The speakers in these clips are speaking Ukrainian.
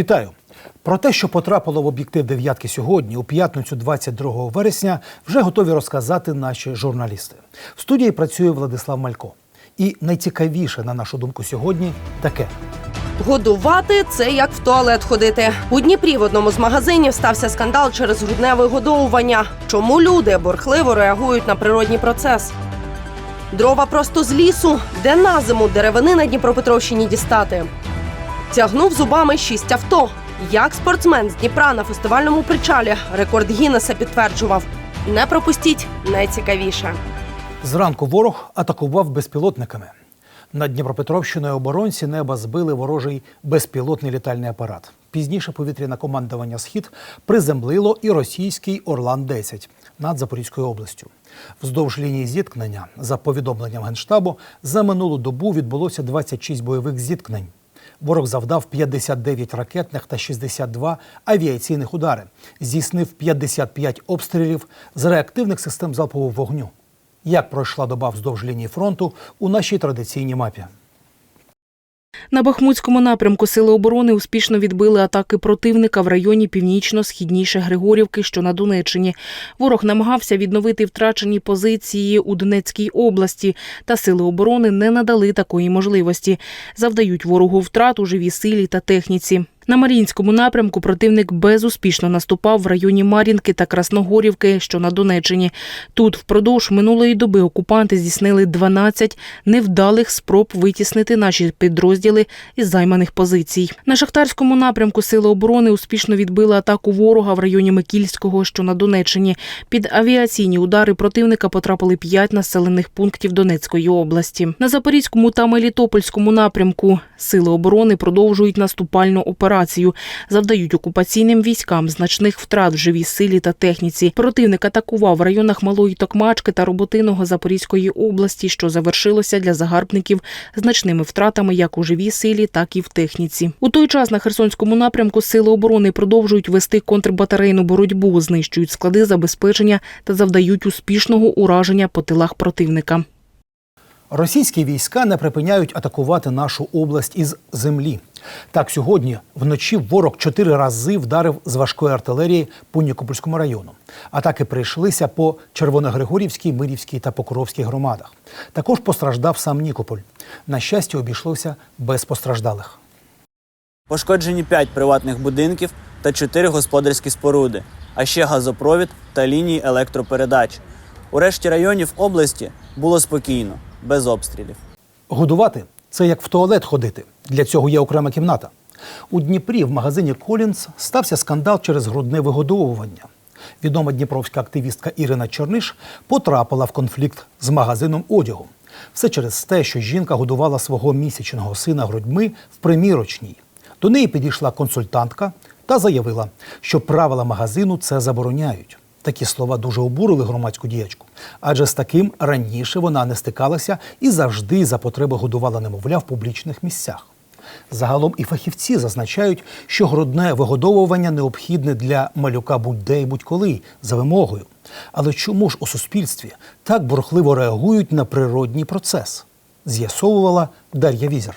Вітаю! Про те, що потрапило в об'єктив дев'ятки сьогодні, у п'ятницю, 22 вересня, вже готові розказати наші журналісти. В студії працює Владислав Малько. І найцікавіше, на нашу думку, сьогодні таке. Годувати це як в туалет ходити. У Дніпрі в одному з магазинів стався скандал через грудне вигодовування. Чому люди бурхливо реагують на природній процес? Дрова просто з лісу, де на зиму деревини на Дніпропетровщині дістати. Тягнув зубами шість авто. Як спортсмен з Дніпра на фестивальному причалі рекорд Гіннеса підтверджував: не пропустіть найцікавіше. Зранку ворог атакував безпілотниками. Над Дніпропетровщиною оборонці неба збили ворожий безпілотний літальний апарат. Пізніше повітряне командування Схід приземлило і російський Орлан-10 над Запорізькою областю. Вздовж лінії зіткнення, за повідомленням Генштабу, за минулу добу відбулося 26 бойових зіткнень. Ворог завдав 59 ракетних та 62 авіаційних удари, здійснив 55 обстрілів з реактивних систем залпового вогню. Як пройшла доба вздовж лінії фронту у нашій традиційній мапі? На Бахмутському напрямку Сили оборони успішно відбили атаки противника в районі північно-східніше Григорівки, що на Донеччині. Ворог намагався відновити втрачені позиції у Донецькій області, та сили оборони не надали такої можливості. Завдають ворогу втрат у живій силі та техніці. На Мар'їнському напрямку противник безуспішно наступав в районі Мар'їнки та Красногорівки, що на Донеччині. Тут впродовж минулої доби окупанти здійснили 12 невдалих спроб витіснити наші підрозділи із займаних позицій. На Шахтарському напрямку Сили оборони успішно відбили атаку ворога в районі Микільського, що на Донеччині. Під авіаційні удари противника потрапили 5 населених пунктів Донецької області. На Запорізькому та Мелітопольському напрямку Сили оборони продовжують наступальну операцію. Завдають окупаційним військам значних втрат в живій силі та техніці. Противник атакував в районах Малої Токмачки та Роботиного Запорізької області, що завершилося для загарбників значними втратами як у живій силі, так і в техніці. У той час на Херсонському напрямку сили оборони продовжують вести контрбатарейну боротьбу, знищують склади забезпечення та завдають успішного ураження по тилах противника. Російські війська не припиняють атакувати нашу область із землі. Так, сьогодні вночі ворог чотири рази вдарив з важкої артилерії по Нікопольському району. Атаки прийшлися по Червоногригорівській, Мирівській та Покровській громадах. Також постраждав сам Нікополь. На щастя, обійшлося без постраждалих. Пошкоджені 5 приватних будинків та 4 господарські споруди, а ще газопровід та лінії електропередач. У решті районів області було спокійно, без обстрілів. Годувати це як в туалет ходити. Для цього є окрема кімната. У Дніпрі в магазині Колінс стався скандал через грудне вигодовування. Відома дніпровська активістка Ірина Черниш потрапила в конфлікт з магазином одягу. Все через те, що жінка годувала свого місячного сина грудьми в примірочній. До неї підійшла консультантка та заявила, що правила магазину це забороняють. Такі слова дуже обурили громадську діячку, адже з таким раніше вона не стикалася і завжди за потреби годувала немовля в публічних місцях. Загалом і фахівці зазначають, що грудне вигодовування необхідне для малюка будь-де і будь-коли за вимогою. Але чому ж у суспільстві так бурхливо реагують на природній процес? З'ясовувала Дар'я Візер.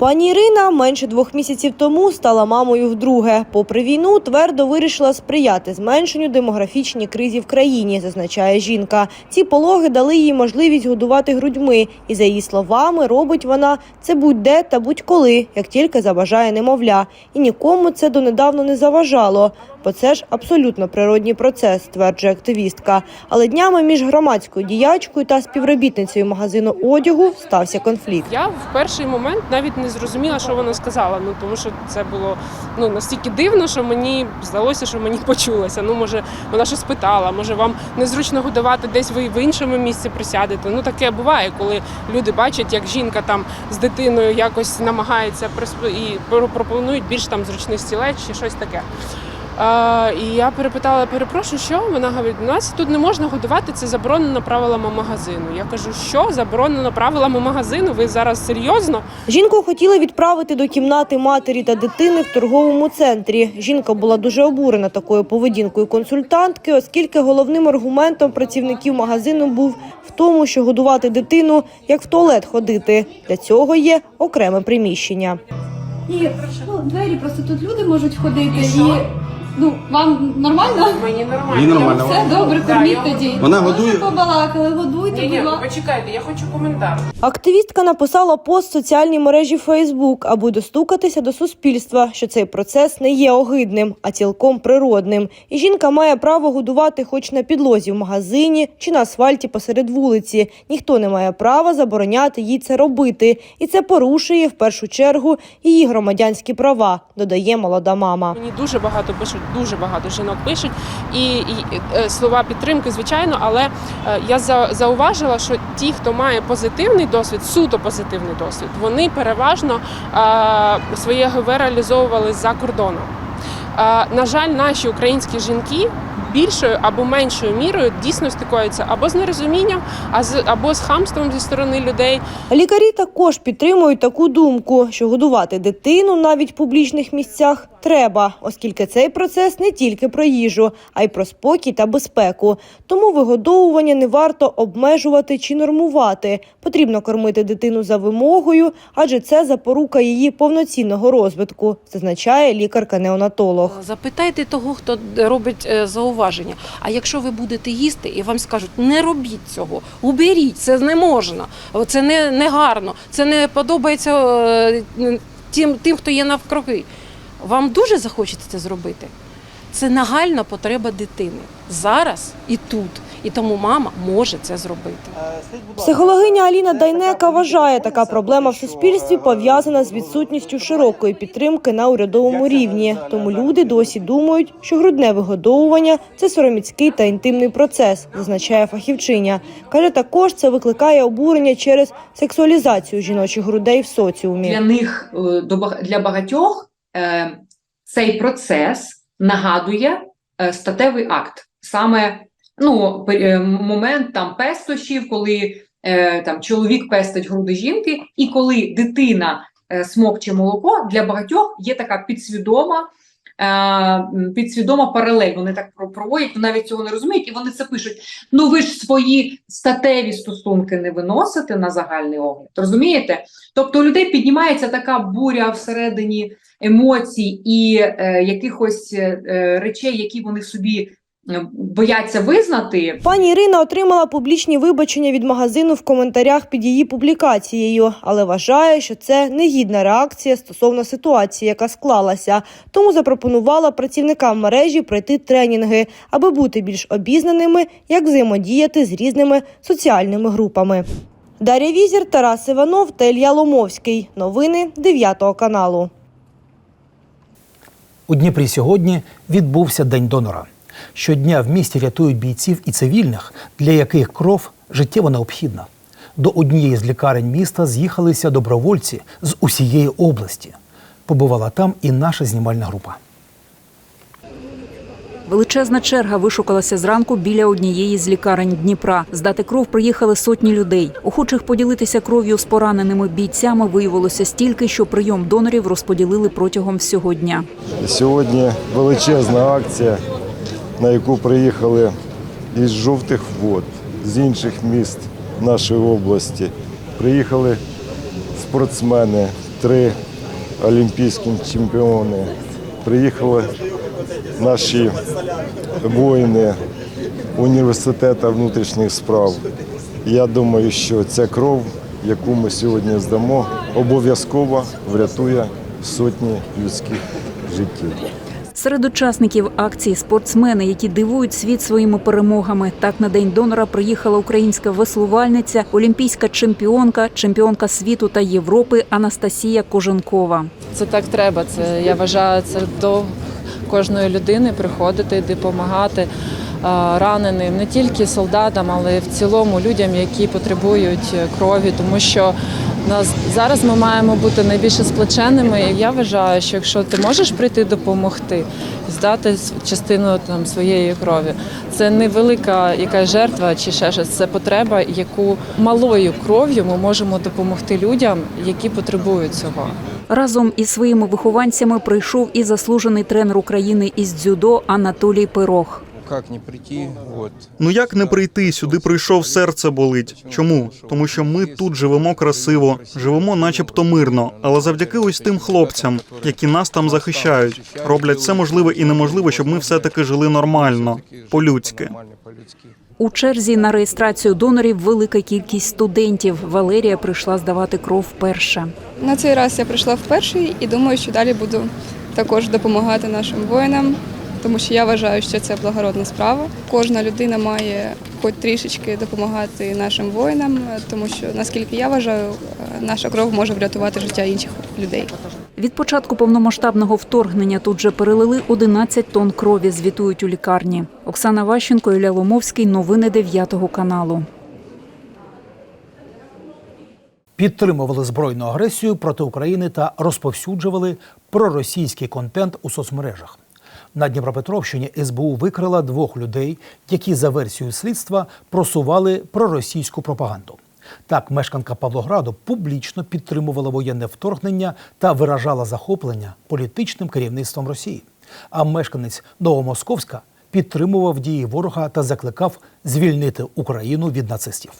Пані Ірина менше двох місяців тому стала мамою вдруге. Попри війну, твердо вирішила сприяти зменшенню демографічній кризі в країні, зазначає жінка. Ці пологи дали їй можливість годувати грудьми. І за її словами, робить вона це будь-де та будь-коли, як тільки забажає немовля. І нікому це донедавно не заважало. Бо це ж абсолютно природній процес, стверджує активістка. Але днями між громадською діячкою та співробітницею магазину одягу стався конфлікт. Я в перший момент навіть не зрозуміла, що вона сказала. Ну тому що це було ну настільки дивно, що мені здалося, що мені почулося. Ну, може, вона щось питала, може вам незручно годувати десь ви в іншому місці присядете. Ну таке буває, коли люди бачать, як жінка там з дитиною якось намагається і про- пропонують більш там зручний стілець чи щось таке. А, і я перепитала, перепрошую, що вона говорить, у нас тут не можна годувати, це заборонено правилами магазину. Я кажу, що заборонено правилами магазину? Ви зараз серйозно? Жінку хотіли відправити до кімнати матері та дитини в торговому центрі. Жінка була дуже обурена такою поведінкою консультантки, оскільки головним аргументом працівників магазину був в тому, що годувати дитину як в туалет ходити. Для цього є окреме приміщення. І ну, двері просто тут люди можуть ходити і, ну вам нормально? Мені нормально. Мені нормально. Все добре, Да, корміть я- тоді. Вона Ми годує? побалакали, годуйте, Ні, ні, ласка. почекайте, я хочу коментар. Активістка написала пост в соціальній мережі Фейсбук, аби достукатися до суспільства, що цей процес не є огидним, а цілком природним. І жінка має право годувати хоч на підлозі в магазині чи на асфальті посеред вулиці. Ніхто не має права забороняти їй це робити, і це порушує в першу чергу її громадянські права, додає молода мама. Мені дуже багато пишуть, дуже багато жінок пишуть, і, і е, слова підтримки, звичайно, але е, я за, зауважила, що ті, хто має позитивний досвід, суто позитивний досвід, вони переважно своє ГВ реалізовували за кордоном. На жаль, наші українські жінки більшою або меншою мірою дійсно стикаються або з нерозумінням, а з або з хамством зі сторони людей, Лікарі також підтримують таку думку, що годувати дитину навіть в публічних місцях треба, оскільки цей процес не тільки про їжу, а й про спокій та безпеку. Тому вигодовування не варто обмежувати чи нормувати. Потрібно кормити дитину за вимогою, адже це запорука її повноцінного розвитку, зазначає лікарка-неонатолог. Запитайте того, хто робить е, зауваження. А якщо ви будете їсти і вам скажуть, не робіть цього, уберіть, це не можна, це не, не гарно, це не подобається е, тим, тим, хто є навкруги. Вам дуже захочеться це зробити. Це нагальна потреба дитини зараз і тут. І тому мама може це зробити. Психологиня Аліна Дайнека вважає, така проблема в суспільстві пов'язана з відсутністю широкої підтримки на урядовому рівні. Тому люди досі думають, що грудне вигодовування це сороміцький та інтимний процес, зазначає фахівчиня. Каже, також це викликає обурення через сексуалізацію жіночих грудей в соціумі. для них е, до баг- для багатьох е, цей процес нагадує е, статевий акт. Саме ну, е, момент там пестощів, коли е, там чоловік пестить груди жінки, і коли дитина е, смокче молоко, для багатьох є така підсвідома. е, Підсвідома паралель, вони так проводять, вони навіть цього не розуміють, і вони це пишуть. Ну ви ж свої статеві стосунки не виносите на загальний огляд. Розумієте? Тобто у людей піднімається така буря всередині емоцій і е, якихось е, е, речей, які вони собі бояться визнати. Пані Ірина отримала публічні вибачення від магазину в коментарях під її публікацією, але вважає, що це негідна реакція стосовно ситуації, яка склалася. Тому запропонувала працівникам мережі пройти тренінги, аби бути більш обізнаними, як взаємодіяти з різними соціальними групами. Дар'я Візір, Тарас Іванов та Ілья Ломовський. Новини 9 каналу. У Дніпрі сьогодні відбувся День донора. Щодня в місті рятують бійців і цивільних, для яких кров життєво необхідна. До однієї з лікарень міста з'їхалися добровольці з усієї області. Побувала там і наша знімальна група. Величезна черга вишукалася зранку біля однієї з лікарень Дніпра. Здати кров приїхали сотні людей. Охочих поділитися кров'ю з пораненими бійцями виявилося стільки, що прийом донорів розподілили протягом всього дня. Сьогодні величезна акція, на яку приїхали із жовтих вод, з інших міст нашої області. Приїхали спортсмени, три олімпійські чемпіони. Приїхали наші воїни університету внутрішніх справ. Я думаю, що ця кров, яку ми сьогодні здамо, обов'язково врятує сотні людських життів. Серед учасників акції спортсмени, які дивують світ своїми перемогами. Так на день донора приїхала українська веслувальниця, олімпійська чемпіонка, чемпіонка світу та Європи Анастасія Коженкова. Це так треба. Це я вважаю, це до кожної людини приходити допомагати раненим, не тільки солдатам, але й в цілому людям, які потребують е, крові, тому що нас зараз ми маємо бути найбільше сплеченими. І я вважаю, що якщо ти можеш прийти допомогти, здати частину там своєї крові, це не велика якась жертва чи ще щось. Це потреба, яку малою кров'ю ми можемо допомогти людям, які потребують цього. Разом із своїми вихованцями прийшов і заслужений тренер України із дзюдо Анатолій Пирог. Как не прийти? Вот. Ну як не прийти? Сюди прийшов, серце болить. Чому? Тому що ми тут живемо красиво, живемо начебто мирно, але завдяки ось тим хлопцям, які нас там захищають, роблять все можливе і неможливе, щоб ми все-таки жили нормально, по-людськи. У черзі на реєстрацію донорів велика кількість студентів. Валерія прийшла здавати кров вперше. На цей раз я прийшла вперше і думаю, що далі буду також допомагати нашим воїнам, тому що я вважаю, що це благородна справа. Кожна людина має хоч трішечки допомагати нашим воїнам, тому що наскільки я вважаю, наша кров може врятувати життя інших людей. Від початку повномасштабного вторгнення тут же перелили 11 тонн крові, звітують у лікарні. Оксана Ващенко, Ілля Ломовський. Новини 9 каналу. підтримували збройну агресію проти України та розповсюджували проросійський контент у соцмережах. На Дніпропетровщині СБУ викрила двох людей, які за версією слідства просували проросійську пропаганду. Так, мешканка Павлограду публічно підтримувала воєнне вторгнення та виражала захоплення політичним керівництвом Росії. А мешканець Новомосковська підтримував дії ворога та закликав звільнити Україну від нацистів.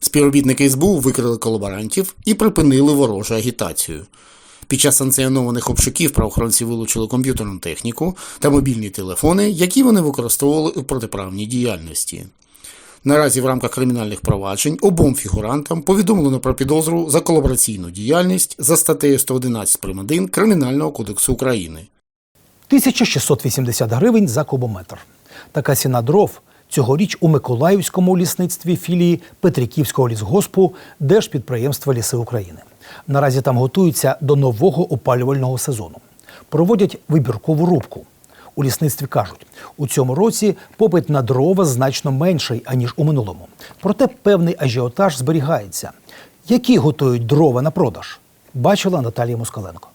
Співробітники СБУ викрили колаборантів і припинили ворожу агітацію. Під час санкціонованих обшуків правоохоронці вилучили комп'ютерну техніку та мобільні телефони, які вони використовували у протиправній діяльності. Наразі в рамках кримінальних проваджень обом фігурантам повідомлено про підозру за колабораційну діяльність за статтею 111 прим. 1 Кримінального кодексу України. 1680 гривень за кубометр. Така ціна дров цьогоріч у Миколаївському лісництві філії Петриківського лісгоспу Держпідприємства Ліси України. Наразі там готуються до нового опалювального сезону. Проводять вибіркову рубку. У лісництві кажуть, у цьому році попит на дрова значно менший, аніж у минулому. Проте певний ажіотаж зберігається. Які готують дрова на продаж? Бачила Наталія Москаленко.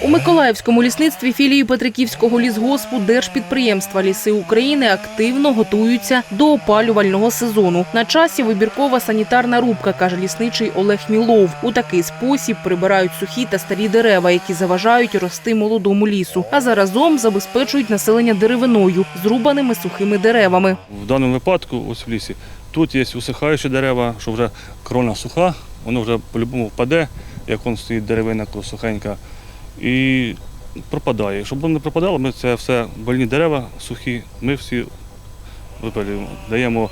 У Миколаївському лісництві філії Петриківського лісгоспу Держпідприємства Ліси України активно готуються до опалювального сезону. На часі вибіркова санітарна рубка, каже лісничий Олег Мілов. У такий спосіб прибирають сухі та старі дерева, які заважають рости молодому лісу, а заразом забезпечують населення деревиною, зрубаними сухими деревами. В даному випадку, ось в лісі, тут є усихаючі дерева, що вже крона суха, воно вже по-любому впаде, як воно стоїть деревина сухенька, і пропадає. Щоб воно не пропадало, ми це все больні дерева сухі, ми всі випалюємо. Даємо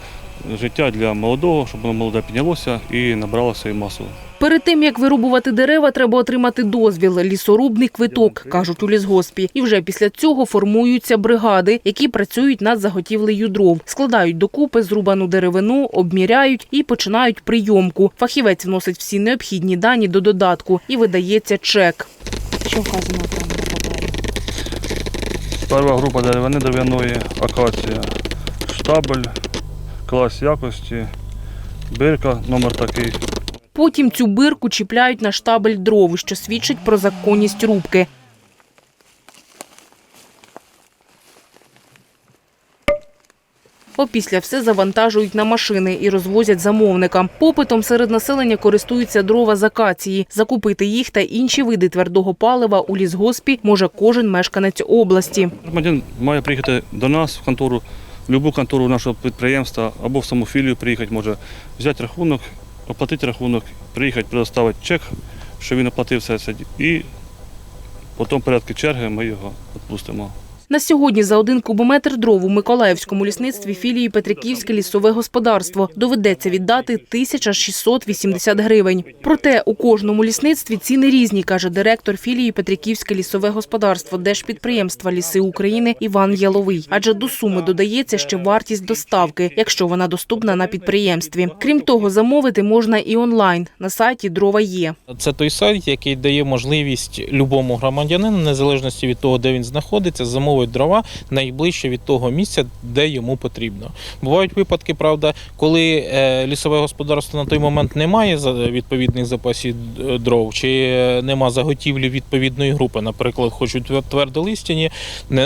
життя для молодого, щоб воно молоде піднялося і набрало свою масу. Перед тим як вирубувати дерева, треба отримати дозвіл, лісорубний квиток, кажуть у лісгоспі. І вже після цього формуються бригади, які працюють над заготівлею дров, складають докупи зрубану деревину, обміряють і починають прийомку. Фахівець вносить всі необхідні дані до додатку і видається чек. Що вказано там на папері? Перша група деревини дерев'яної, акація, штабель, клас якості, бирка, номер такий. Потім цю бирку чіпляють на штабель дров, що свідчить про законність рубки. Опісля все завантажують на машини і розвозять замовникам. Попитом серед населення користуються дрова з акації. Закупити їх та інші види твердого палива у лісгоспі може кожен мешканець області. Громадян має приїхати до нас в контору, в будь-яку контору нашого підприємства або в саму філію приїхати, може взяти рахунок, оплатити рахунок, приїхати, предоставити чек, що він оплатив все це, і потім в порядку черги ми його відпустимо. На сьогодні за один кубометр дров у Миколаївському лісництві філії Петриківське лісове господарство доведеться віддати 1680 гривень. Проте у кожному лісництві ціни різні, каже директор філії Петриківське лісове господарство Держпідприємства Ліси України Іван Яловий. Адже до суми додається ще вартість доставки, якщо вона доступна на підприємстві. Крім того, замовити можна і онлайн на сайті дрова є. Це той сайт, який дає можливість любому громадянину, незалежності від того, де він знаходиться, замовити знаходить дрова найближче від того місця, де йому потрібно. Бувають випадки, правда, коли е, лісове господарство на той момент не має відповідних запасів е, дров, чи е, нема заготівлі відповідної групи, наприклад, хочуть твер- твердолистяні,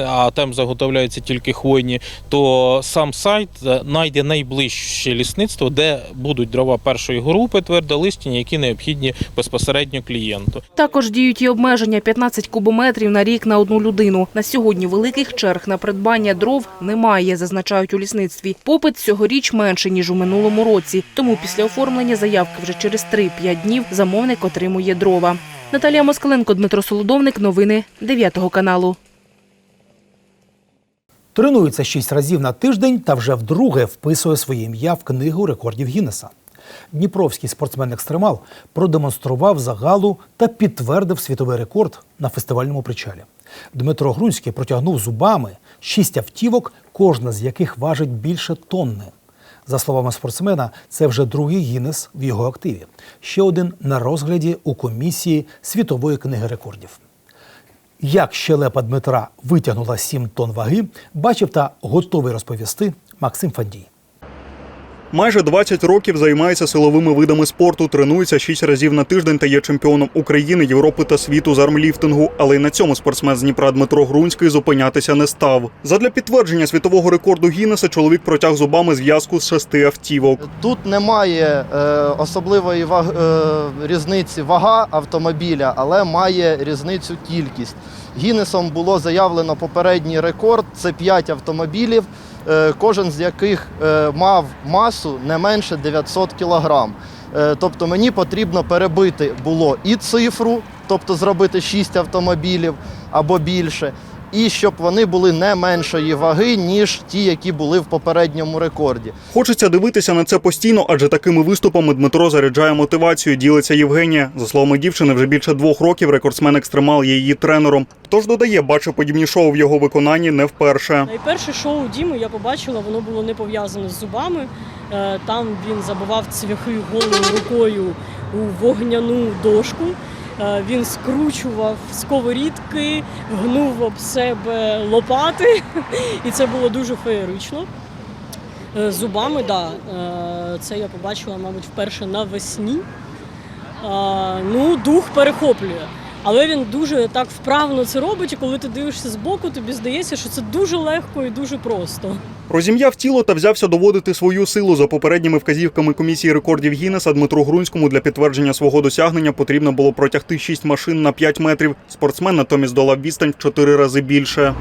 а там заготовляються тільки хвойні, то сам сайт знайде найближче лісництво, де будуть дрова першої групи твердолистяні, які необхідні безпосередньо клієнту. Також діють і обмеження 15 кубометрів на рік на одну людину. На сьогодні великих черг на придбання дров немає, зазначають у лісництві. Попит цьогоріч менше ніж у минулому році. Тому після оформлення заявки вже через 3-5 днів замовник отримує дрова. Наталія Москаленко, Дмитро Солодовник. Новини 9 каналу. Тренується шість разів на тиждень та вже вдруге вписує своє ім'я в книгу рекордів Гіннеса. Дніпровський спортсмен-екстремал продемонстрував загалу та підтвердив світовий рекорд на фестивальному причалі. Дмитро Грунський протягнув зубами шість автівок, кожна з яких важить більше тонни. За словами спортсмена, це вже другий Гіннес в його активі. Ще один на розгляді у комісії світової книги рекордів. Як щелепа Дмитра витягнула 7 тонн ваги, бачив та готовий розповісти Максим Фандій. Майже 20 років займається силовими видами спорту, тренується 6 разів на тиждень та є чемпіоном України, Європи та світу з армліфтингу. Але й на цьому спортсмен з Дніпра Дмитро Грунський зупинятися не став. Задля підтвердження світового рекорду Гіннеса чоловік протяг зубами зв'язку з шести автівок. Тут немає е, особливої ваг, е, різниці вага автомобіля, але має різницю кількість. Гіннесом було заявлено попередній рекорд це 5 автомобілів, кожен з яких е, мав масу не менше 900 кг. Е, тобто мені потрібно перебити було і цифру, тобто зробити 6 автомобілів або більше, і щоб вони були не меншої ваги, ніж ті, які були в попередньому рекорді. Хочеться дивитися на це постійно, адже такими виступами Дмитро заряджає мотивацію. Ділиться Євгенія. За словами дівчини, вже більше двох років рекордсмен екстремал є її тренером. Тож додає, бачив подібні шоу в його виконанні не вперше. Найперше шоу Діми я побачила, воно було не пов'язане з зубами. Е, Там він забивав цвяхи голою рукою у вогняну дошку. Е, Він скручував сковорідки, гнув об себе лопати, і це було дуже феєрично. Е, Зубами, так, да, це я побачила, мабуть, вперше навесні. Ну, дух перехоплює. Але він дуже так вправно це робить, і коли ти дивишся збоку, тобі здається, що це дуже легко і дуже просто. Розім'яв тіло та взявся доводити свою силу за попередніми вказівками комісії рекордів Гіннеса Дмитру Грунському для підтвердження свого досягнення потрібно було протягти шість машин на 5 метрів. Спортсмен натомість долав відстань в чотири рази більше.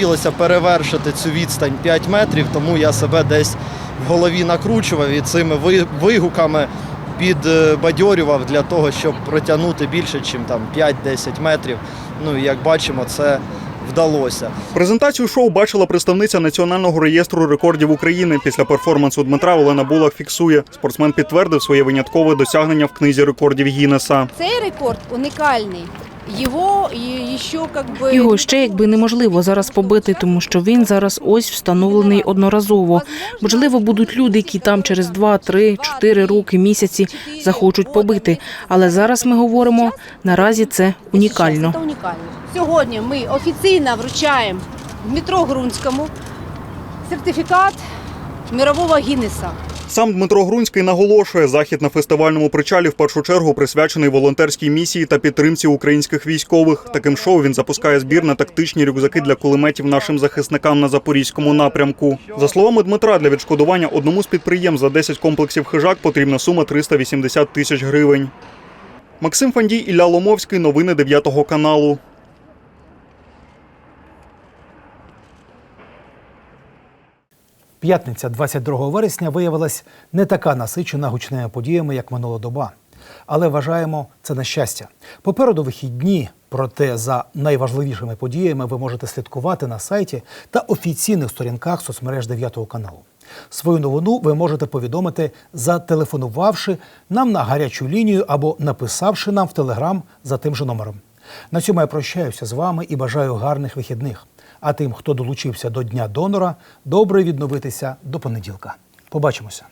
Хотілося перевершити цю відстань 5 метрів, тому я себе десь в голові накручував і цими ви- вигуками підбадьорював для того, щоб протягнути більше, ніж там 5-10 метрів. Ну і як бачимо, це вдалося. Презентацію шоу бачила представниця Національного реєстру рекордів України. Після перформансу Дмитра Олена Булах фіксує. Спортсмен підтвердив своє виняткове досягнення в книзі рекордів Гіннеса. Цей рекорд уникальний. Його і ще как би Його ще якби неможливо зараз побити, тому що він зараз ось встановлений одноразово. Можливо, будуть люди, які там через 2, 3, 4 роки, місяці захочуть побити. Але зараз ми говоримо наразі це унікально. Сьогодні ми офіційно вручаємо Дмитру Грунському сертифікат мирового Гіннеса. Сам Дмитро Грунський наголошує, захід на фестивальному причалі в першу чергу присвячений волонтерській місії та підтримці українських військових. Таким шоу він запускає збір на тактичні рюкзаки для кулеметів нашим захисникам на запорізькому напрямку. За словами Дмитра, для відшкодування одному з підприємств за 10 комплексів хижак потрібна сума 380 тисяч гривень. Максим Фандій Ілля Ломовський. Новини 9 каналу. П'ятниця 22 вересня виявилась не така насичена гучними подіями, як минула доба. Але вважаємо це на щастя. Попереду вихідні, проте за найважливішими подіями ви можете слідкувати на сайті та офіційних сторінках соцмереж 9 каналу. Свою новину ви можете повідомити, зателефонувавши нам на гарячу лінію або написавши нам в телеграм за тим же номером. На цьому я прощаюся з вами і бажаю гарних вихідних. А тим, хто долучився до Дня донора, добре відновитися до понеділка. Побачимося.